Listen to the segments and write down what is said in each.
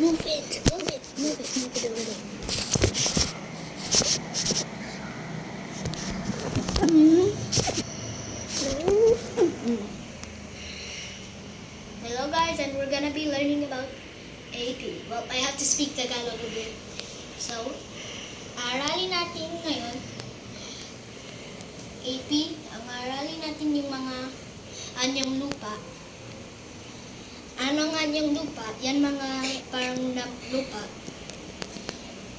Move it. Move it. Move it. Move it over there. Hello guys, and we're gonna be learning about AP. Well, I have to speak Tagalog a bit. So, aralin natin ngayon AP. Ang aralin natin yung mga anyang lupa. Anong anyang lupa? Yan mga parang na lupa.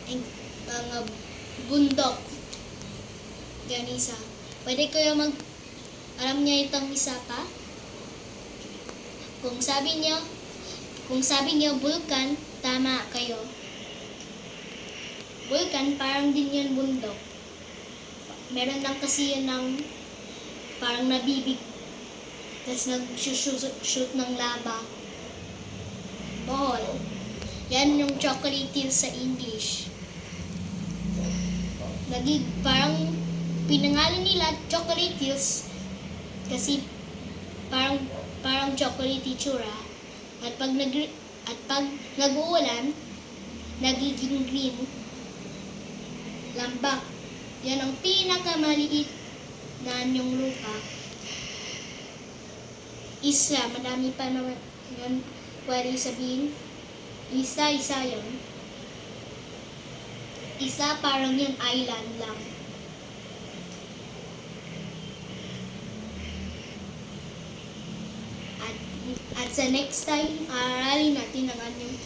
Ang mga bundok. Ganisa. Pwede kayo mag... Alam niya itong isa pa? Kung sabi niyo, kung sabi niyo vulkan, tama kayo. Vulkan, parang din yan bundok. Meron lang kasi yun ng parang nabibig. Tapos nag-shoot ng lava. Ball. Yan yung chocolate hill sa English. Nagig, parang pinangalan nila chocolate kasi parang parang chocolate itsura. At pag nag at pag nag-uulan, nagiging green. Lambak. Yan ang pinakamaliit na anyong lupa. Isa, madami pa naman yun pwede sabihin. Isa, isa yun. Isa parang yun island lang. At, at sa next time, aralin natin ang anyong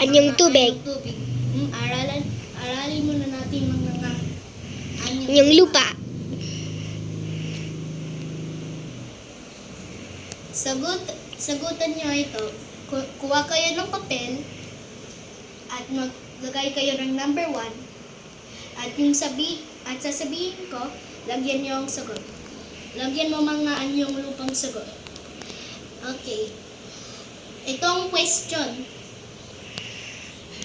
Anyong ang tubig. anyong tubig. Hmm, aralan, aralin muna natin mga mga anyong, Anyong lupa. Sagot, sagutan niyo ito. Ku- Kuha kayo ng papel at maglagay kayo ng number one. At yung sabi, at sasabihin ko, lagyan niyo ang sagot. Lagyan mo mga anyong lupang sagot. Okay. Itong question.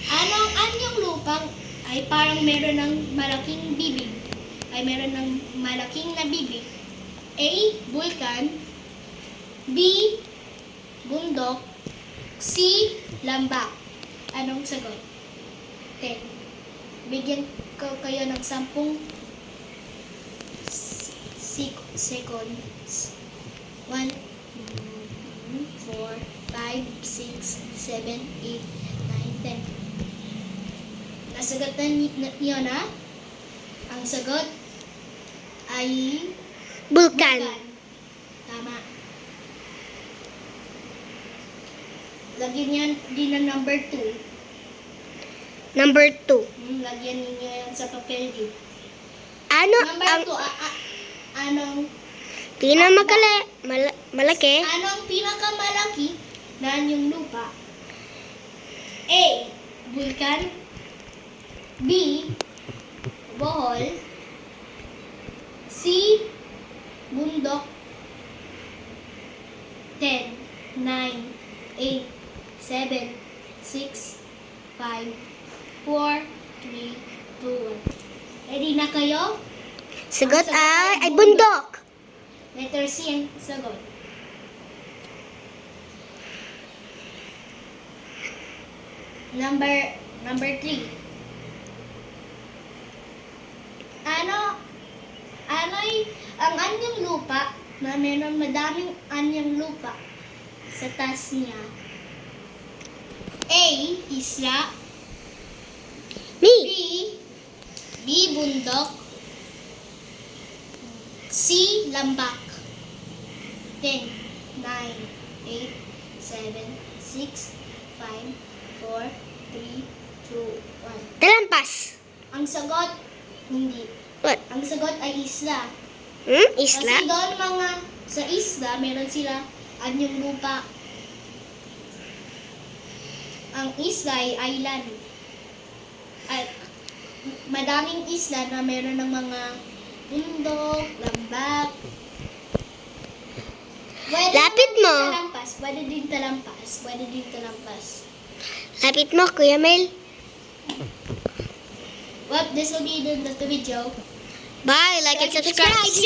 Anong anyong lupang ay parang meron ng malaking bibig? Ay meron ng malaking na bibig? A. Vulkan B. Bundok C. Lambak Anong sagot? 10 Bigyan ko kayo ng 10 sek- seconds 1 4 5 6 7 8 9 10 Nasagatan ni- na- niyo na? Ang sagot ay Vulkan. Vulkan. Tama. Lagyan niyan din ng number 2. Number two. Hmm, lagyan ninyo yan sa papel din. Ano Number ang 2, a- a- anong, pinamakali, mal- malaki? anong pinakamalaki na yung lupa? A. Vulkan B. Bohol C. Bundok 10 9 8 7 6 5 4 3 2 1 Ready na kayo? Sagot ay, ay bundok. Letter C ang sagot. Number number 3. Ano ano ang anyang lupa na meron madaming anyang lupa sa taas niya? A. Isla B. B. Bundok. C. Lambak. 10, 9, 8, 7, 6, 5, 4, 3, 2, 1. Talampas. Ang sagot, hindi. What? Ang sagot ay isla. Hmm? Isla? Kasi doon mga, sa isla, meron sila anyong lupa. Ang isla ay island. At madaming isla na meron ng mga bundok, lambak. Pwede Lapit naman din mo. Talampas. Pwede din talampas. Pwede din talampas. Lapit mo, Kuya Mel. Well, this will be the, the video. Bye, like and subscribe.